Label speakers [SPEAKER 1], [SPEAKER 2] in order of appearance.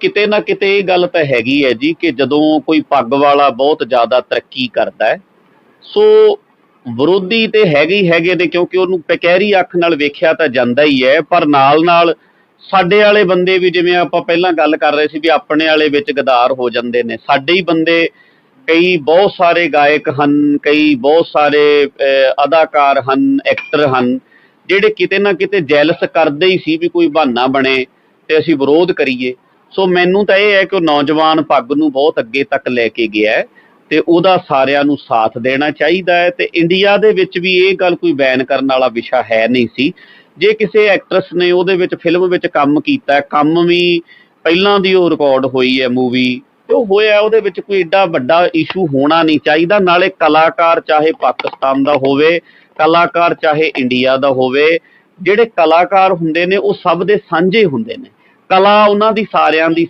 [SPEAKER 1] ਕਿਤੇ ਨਾ ਕਿਤੇ ਇਹ ਗੱਲ ਤਾਂ ਹੈਗੀ ਹੈ ਜੀ ਕਿ ਜਦੋਂ ਕੋਈ ਪੱਗ ਵਾਲਾ ਬਹੁਤ ਜ਼ਿਆਦਾ ਤਰੱਕੀ ਕਰਦਾ ਹੈ, ਸੋ ਵਿਰੋਧੀ ਤੇ ਹੈਗੇ ਹੈਗੇ ਨੇ ਕਿਉਂਕਿ ਉਹਨੂੰ ਪਕੈਰੀ ਅੱਖ ਨਾਲ ਵੇਖਿਆ ਤਾਂ ਜਾਂਦਾ ਹੀ ਹੈ, ਪਰ ਨਾਲ ਨਾਲ ਸਾਡੇ ਵਾਲੇ ਬੰਦੇ ਵੀ ਜਿਵੇਂ ਆਪਾਂ ਪਹਿਲਾਂ ਗੱਲ ਕਰ ਰਹੇ ਸੀ ਵੀ ਆਪਣੇ ਵਾਲੇ ਵਿੱਚ ਗਦਾਰ ਹੋ ਜਾਂਦੇ ਨੇ। ਸਾਡੇ ਹੀ ਬੰਦੇ ਕਈ ਬਹੁਤ ਸਾਰੇ ਗਾਇਕ ਹਨ, ਕਈ ਬਹੁਤ ਸਾਰੇ ਅਦਾਕਾਰ ਹਨ, ਐਕਟਰ ਹਨ, ਜਿਹੜੇ ਕਿਤੇ ਨਾ ਕਿਤੇ ਜੈਲਸ ਕਰਦੇ ਹੀ ਸੀ ਵੀ ਕੋਈ ਬਹਾਨਾ ਬਣੇ ਤੇ ਅਸੀਂ ਵਿਰੋਧ ਕਰੀਏ। ਸੋ ਮੈਨੂੰ ਤਾਂ ਇਹ ਹੈ ਕਿ ਉਹ ਨੌਜਵਾਨ ਪੱਗ ਨੂੰ ਬਹੁਤ ਅੱਗੇ ਤੱਕ ਲੈ ਕੇ ਗਿਆ ਹੈ ਤੇ ਉਹਦਾ ਸਾਰਿਆਂ ਨੂੰ ਸਾਥ ਦੇਣਾ ਚਾਹੀਦਾ ਹੈ ਤੇ ਇੰਡੀਆ ਦੇ ਵਿੱਚ ਵੀ ਇਹ ਗੱਲ ਕੋਈ ਬੈਨ ਕਰਨ ਵਾਲਾ ਵਿਸ਼ਾ ਹੈ ਨਹੀਂ ਸੀ। ਜੇ ਕਿਸੇ ਐਕਟਰਸ ਨੇ ਉਹਦੇ ਵਿੱਚ ਫਿਲਮ ਵਿੱਚ ਕੰਮ ਕੀਤਾ ਕੰਮ ਵੀ ਪਹਿਲਾਂ ਦੀ ਉਹ ਰਿਕਾਰਡ ਹੋਈ ਹੈ ਮੂਵੀ ਤੇ ਉਹ ਹੋਇਆ ਉਹਦੇ ਵਿੱਚ ਕੋਈ ਏਡਾ ਵੱਡਾ ਇਸ਼ੂ ਹੋਣਾ ਨਹੀਂ ਚਾਹੀਦਾ। ਨਾਲੇ ਕਲਾਕਾਰ ਚਾਹੇ ਪਾਕਿਸਤਾਨ ਦਾ ਹੋਵੇ, ਕਲਾਕਾਰ ਚਾਹੇ ਇੰਡੀਆ ਦਾ ਹੋਵੇ, ਜਿਹੜੇ ਕਲਾਕਾਰ ਹੁੰਦੇ ਨੇ, ਉਹ ਸਭ ਦੇ ਸਾਂਝੇ ਹੁੰਦੇ ਨੇ। ਕਲਾ ਉਹਨਾਂ ਦੀ ਸਾਰਿਆਂ ਦੀ